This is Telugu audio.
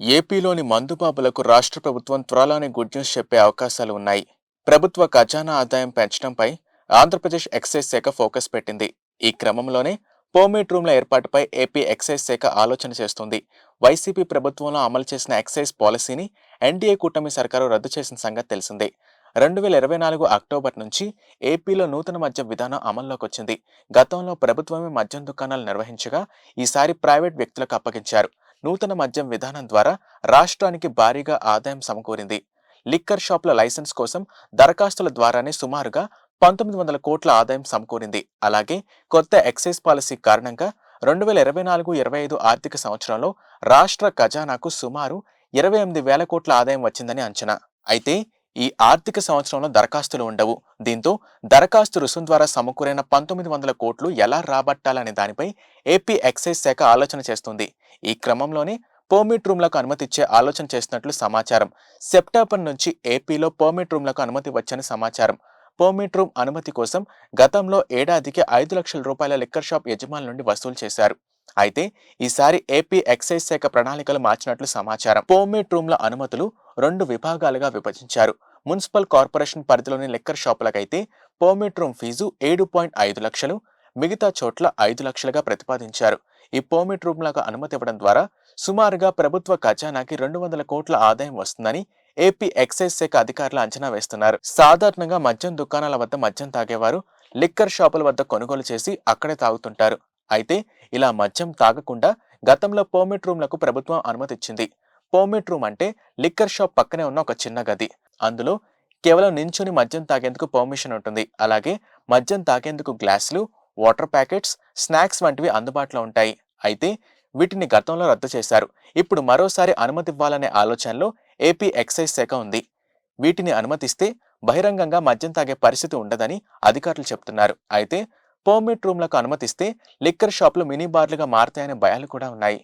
ఏపీలోని మందుబాబులకు రాష్ట్ర ప్రభుత్వం త్వరలోనే గుడ్ న్యూస్ చెప్పే అవకాశాలు ఉన్నాయి. ప్రభుత్వ ఖజానా ఆదాయం పెంచడంపై ఆంధ్రప్రదేశ్ ఎక్సైజ్ శాఖ ఫోకస్ పెట్టింది. ఈ క్రమంలోనే పోమేట్ రూమ్ల ఏర్పాటుపై ఏపీ ఎక్సైజ్ శాఖ ఆలోచన చేస్తుంది. వైసీపీ ప్రభుత్వంలో అమలు చేసిన ఎక్సైజ్ పాలసీని ఎన్డీఏ కూటమి సర్కారు రద్దు చేసిన సంగతి తెలిసిందే. రెండు వేల ఇరవై నాలుగు అక్టోబర్ నుంచి ఏపీలో నూతన మద్యం విధానం అమల్లోకి వచ్చింది గతంలో ప్రభుత్వమే మద్యం దుకాణాలు నిర్వహించగా ఈసారి ప్రైవేట్ వ్యక్తులకు అప్పగించారు. నూతన మద్యం విధానం ద్వారా రాష్ట్రానికి భారీగా ఆదాయం సమకూరింది. లిక్కర్ షాపుల లైసెన్స్ కోసం దరఖాస్తుల ద్వారానే సుమారుగా పంతొమ్మిది వందల కోట్ల ఆదాయం సమకూరింది. అలాగే కొత్త ఎక్సైజ్ పాలసీ కారణంగా రెండు వేల ఇరవై నాలుగు ఇరవై ఐదు ఆర్థిక సంవత్సరంలో రాష్ట్ర ఖజానాకు సుమారు ఇరవై ఎనిమిది వేల కోట్ల ఆదాయం వచ్చిందని అంచనా. అయితే ఈ ఆర్థిక సంవత్సరంలో దరఖాస్తులు ఉండవు. దీంతో దరఖాస్తు రుసుం ద్వారా సమకూరైన పంతొమ్మిది వందల కోట్లు ఎలా రాబట్టాలనే దానిపై ఏపీ ఎక్సైజ్ శాఖ ఆలోచన చేస్తుంది. ఈ క్రమంలోనే పర్మిట్ రూమ్లకు అనుమతి ఇచ్చే ఆలోచన చేస్తున్నట్లు సమాచారం. సెప్టెంబర్ నుంచి ఏపీలో పర్మిట్ రూమ్లకు అనుమతి వచ్చని సమాచారం. పర్మిట్ రూమ్ అనుమతి కోసం గతంలో ఏడాదికి ఐదు లక్షల రూపాయల లిక్కర్ షాప్ యజమానుల నుండి వసూలు చేశారు. అయితే ఈసారి ఏపీ ఎక్సైజ్ శాఖ ప్రణాళికలు మార్చినట్లు సమాచారం. పర్మిట్ రూమ్ల అనుమతులు రెండు విభాగాలుగా విభజించారు. మున్సిపల్ కార్పొరేషన్ పరిధిలోని లిక్కర్ షాపులకైతే పర్మిట్ రూమ్ ఫీజు ఏడు పాయింట్ ఐదు లక్షలు మిగతా చోట్ల ఐదు లక్షలుగా ప్రతిపాదించారు. ఈ పర్మిట్ రూమ్లకు అనుమతి ఇవ్వడం ద్వారా సుమారుగా ప్రభుత్వ ఖజానాకి రెండు వందల కోట్ల ఆదాయం వస్తుందని ఏపీ ఎక్సైజ్ శాఖ అధికారులు అంచనా వేస్తున్నారు. సాధారణంగా మద్యం దుకాణాల వద్ద మద్యం తాగేవారు లిక్కర్ షాపుల వద్ద కొనుగోలు చేసి అక్కడే తాగుతుంటారు. అయితే ఇలా మద్యం తాగకుండా గతంలో పర్మిట్ రూమ్లకు ప్రభుత్వం అనుమతిచ్చింది పర్మిట్ రూమ్ అంటే లిక్కర్ షాప్ పక్కనే ఉన్న ఒక చిన్న గది. అందులో కేవలం నించుని మద్యం తాగేందుకు పర్మిషన్ ఉంటుంది. అలాగే మద్యం తాగేందుకు గ్లాసులు వాటర్ ప్యాకెట్స్ స్నాక్స్ వంటివి అందుబాటులో ఉంటాయి. అయితే వీటిని గతంలో రద్దు చేశారు. ఇప్పుడు మరోసారి అనుమతి ఇవ్వాలనే ఆలోచనలో ఏపీ ఎక్సైజ్ శాఖ ఉంది. వీటిని అనుమతిస్తే బహిరంగంగా మద్యం తాగే పరిస్థితి ఉండదని అధికారులు చెప్తున్నారు. అయితే పర్మిట్ రూమ్లకు అనుమతిస్తే లిక్కర్ షాపులు మినీ బార్లుగా మారతాయనే భయాలు కూడా ఉన్నాయి.